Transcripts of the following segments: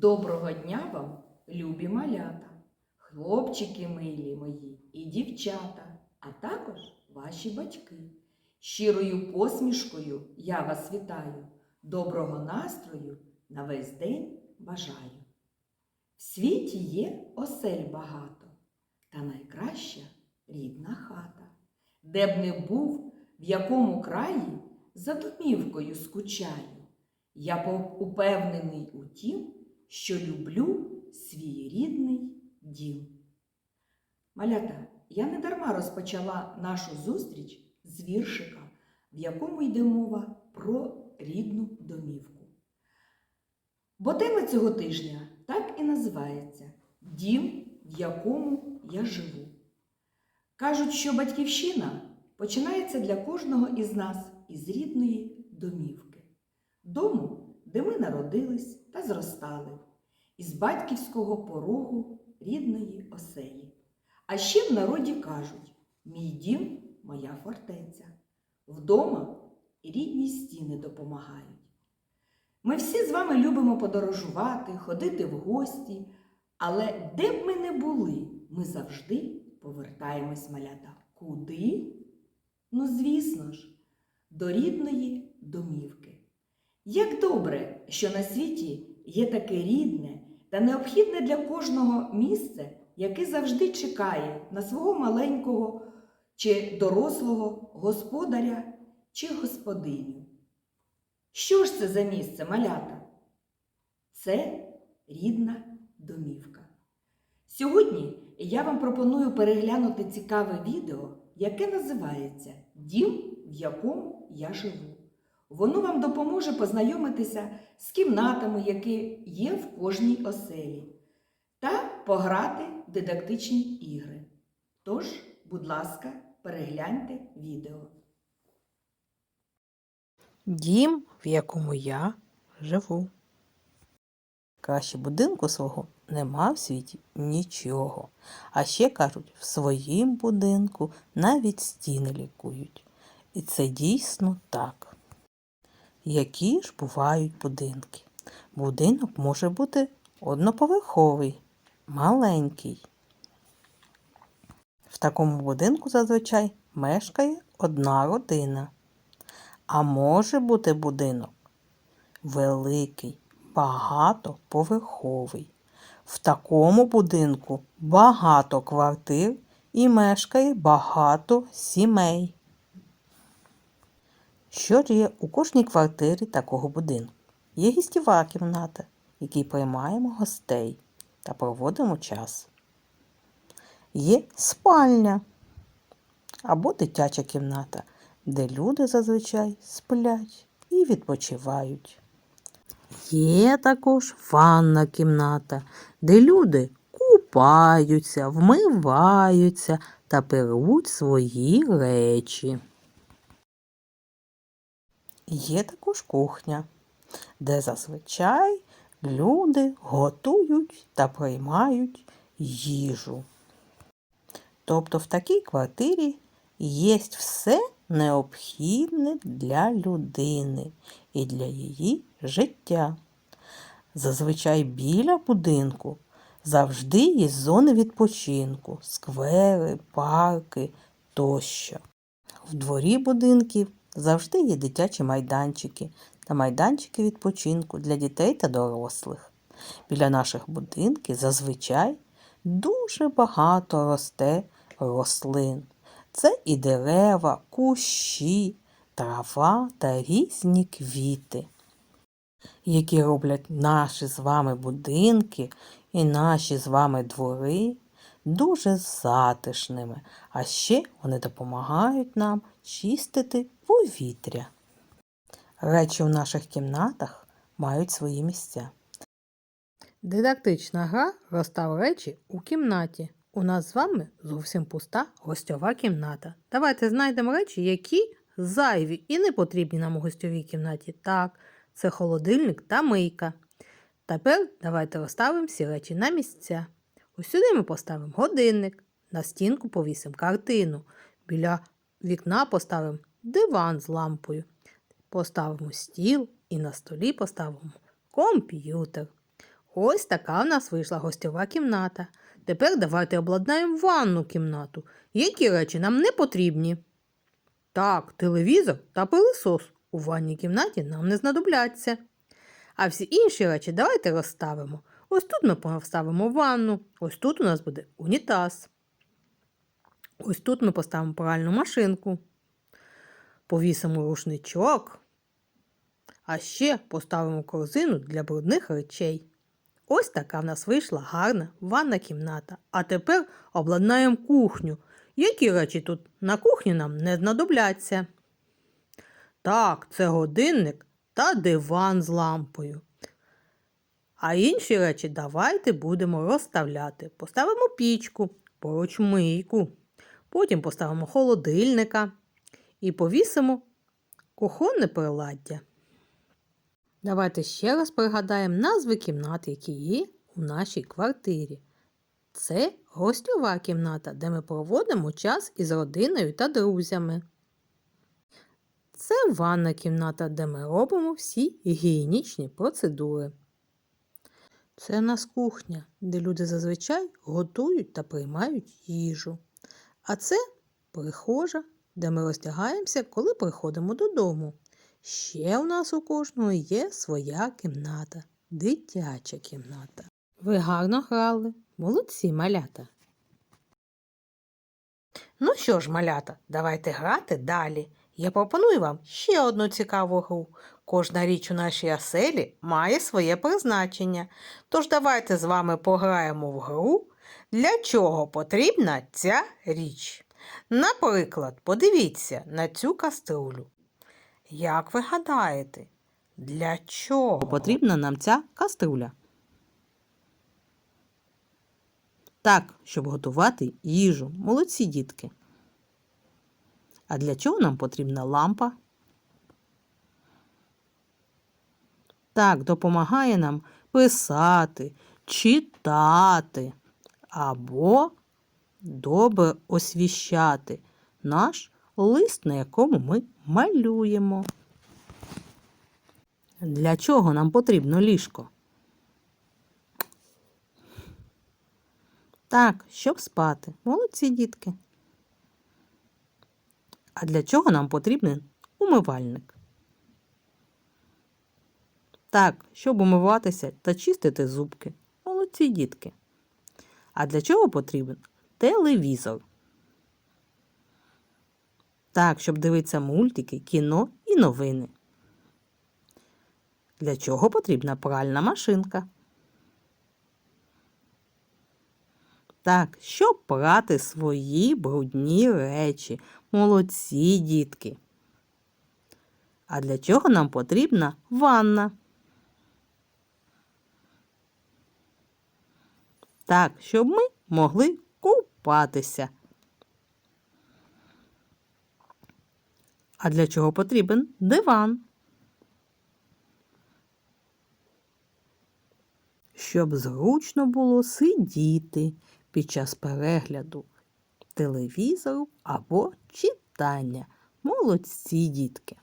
Доброго дня вам, любі малята, хлопчики милі мої і дівчата, а також ваші батьки. Щирою посмішкою я вас вітаю, доброго настрою на весь день бажаю. В світі є осель багато, та найкраща рідна хата, де б не був, в якому краї за домівкою скучаю. Я упевнений у тім, що люблю свій рідний дім. Малята, я не дарма розпочала нашу зустріч з віршика, в якому йде мова про рідну домівку. Бо тема цього тижня так і називається Дім, в якому я живу. Кажуть, що батьківщина починається для кожного із нас із рідної домівки, дому, де ми народились та зростали, із батьківського порогу рідної оселі. А ще в народі кажуть: мій дім моя фортеця. Вдома рідні стіни допомагають. Ми всі з вами любимо подорожувати, ходити в гості, але де б ми не були, ми завжди повертаємось малята. Куди? Ну, звісно ж, до рідної домівки. Як добре, що на світі є таке рідне та необхідне для кожного місце, яке завжди чекає на свого маленького чи дорослого господаря чи господиню. Що ж це за місце, малята? Це рідна домівка. Сьогодні я вам пропоную переглянути цікаве відео, яке називається Дім, в якому я живу. Воно вам допоможе познайомитися з кімнатами, які є в кожній оселі, та пограти в дидактичні ігри. Тож, будь ласка, перегляньте відео. Дім, в якому я живу. Краще будинку свого нема в світі нічого. А ще кажуть, в своїм будинку навіть стіни лікують. І це дійсно так. Які ж бувають будинки? Будинок може бути одноповерховий, маленький. В такому будинку зазвичай мешкає одна родина. А може бути будинок великий, багатоповерховий. В такому будинку багато квартир і мешкає багато сімей. Що ж є у кожній квартирі такого будинку? Є гістєва кімната, в якій приймаємо гостей та проводимо час. Є спальня або дитяча кімната, де люди зазвичай сплять і відпочивають. Є також ванна кімната, де люди купаються, вмиваються та перуть свої речі. Є також кухня, де зазвичай люди готують та приймають їжу. Тобто в такій квартирі є все необхідне для людини і для її життя. Зазвичай біля будинку завжди є зони відпочинку, сквери, парки тощо. В дворі будинків завжди є дитячі майданчики та майданчики відпочинку для дітей та дорослих. Біля наших будинків зазвичай дуже багато росте рослин. Це і дерева, кущі, трава та різні квіти, які роблять наші з вами будинки і наші з вами двори дуже затишними, а ще вони допомагають нам чистити повітря. Речі в наших кімнатах мають свої місця. Дидактична гра розстав речі у кімнаті. У нас з вами зовсім пуста гостьова кімната. Давайте знайдемо речі, які зайві і не потрібні нам у гостьовій кімнаті. Так, це холодильник та мийка. Тепер давайте розставимо всі речі на місця. Ось сюди ми поставимо годинник, на стінку повісимо картину. Біля вікна поставимо диван з лампою. Поставимо стіл і на столі поставимо комп'ютер. Ось така в нас вийшла гостьова кімната. Тепер давайте обладнаємо ванну кімнату. Які речі нам не потрібні? Так, телевізор та пилисос у ванній кімнаті нам не знадобляться. А всі інші речі давайте розставимо. Ось тут ми поставимо ванну, ось тут у нас буде унітаз. Ось тут ми поставимо пральну машинку. Повісимо рушничок. А ще поставимо корзину для брудних речей. Ось така в нас вийшла гарна ванна кімната. А тепер обладнаємо кухню. Які речі тут на кухні нам не знадобляться? Так, це годинник та диван з лампою. А інші речі давайте будемо розставляти. Поставимо пічку, поруч мийку, потім поставимо холодильника і повісимо кухонне приладдя. Давайте ще раз пригадаємо назви кімнат, які є у нашій квартирі. Це гостьова кімната, де ми проводимо час із родиною та друзями. Це ванна кімната, де ми робимо всі гігієнічні процедури. Це в нас кухня, де люди зазвичай готують та приймають їжу. А це прихожа, де ми роздягаємося, коли приходимо додому. Ще у нас у кожного є своя кімната, дитяча кімната. Ви гарно грали, молодці малята. Ну що ж, малята, давайте грати далі. Я пропоную вам ще одну цікаву гру. Кожна річ у нашій оселі має своє призначення. Тож давайте з вами пограємо в гру, для чого потрібна ця річ. Наприклад, подивіться на цю каструлю. Як ви гадаєте, для чого потрібна нам ця каструля? Так, щоб готувати їжу. Молодці дітки. А для чого нам потрібна лампа? Так, допомагає нам писати, читати або добре освіщати наш лист, на якому ми малюємо. Для чого нам потрібно ліжко? Так, щоб спати. Молодці дітки. А для чого нам потрібен умивальник? Так, щоб умиватися та чистити зубки. Молодці дітки. А для чого потрібен телевізор? Так, щоб дивитися мультики, кіно і новини. Для чого потрібна пральна машинка? Так, щоб прати свої брудні речі. Молодці дітки. А для чого нам потрібна ванна? Так, щоб ми могли купатися. А для чого потрібен диван? Щоб зручно було сидіти під час перегляду телевізору або читання. Молодці дітки.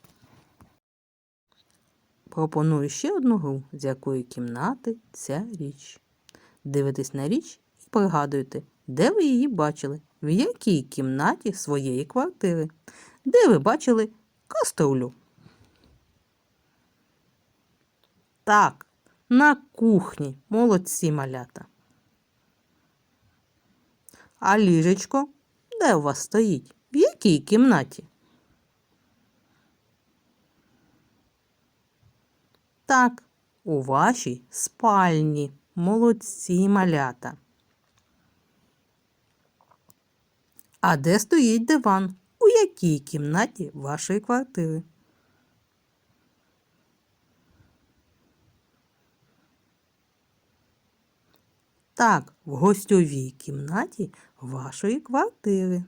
Пропоную ще одну гру, з якої кімнати ця річ. Дивитесь на річ і пригадуйте, де ви її бачили, в якій кімнаті своєї квартири, де ви бачили каструлю. Так, на кухні. Молодці малята. А ліжечко де у вас стоїть? В якій кімнаті? Так, у вашій спальні. Молодці малята. А де стоїть диван? У якій кімнаті вашої квартири? Так, в гостьовій кімнаті вашої квартири.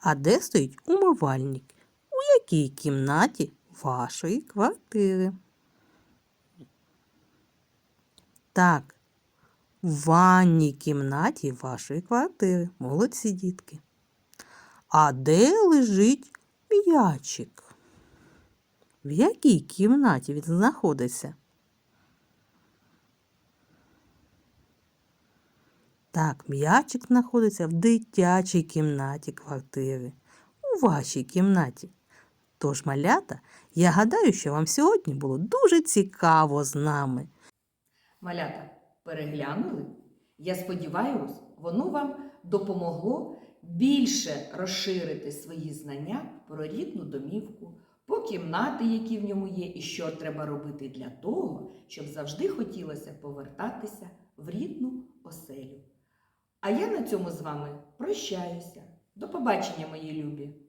А де стоїть умивальник? У якій кімнаті вашої квартири? Так, в ванній кімнаті вашої квартири, молодці дітки. А де лежить м'ячик? В якій кімнаті він знаходиться? Так, м'ячик знаходиться в дитячій кімнаті квартири, у вашій кімнаті. Тож, малята, я гадаю, що вам сьогодні було дуже цікаво з нами. Малята, переглянули? Я сподіваюся, воно вам допомогло більше розширити свої знання про рідну домівку, по кімнати, які в ньому є, і що треба робити для того, щоб завжди хотілося повертатися в рідну оселю. А я на цьому з вами прощаюся. До побачення, мої любі!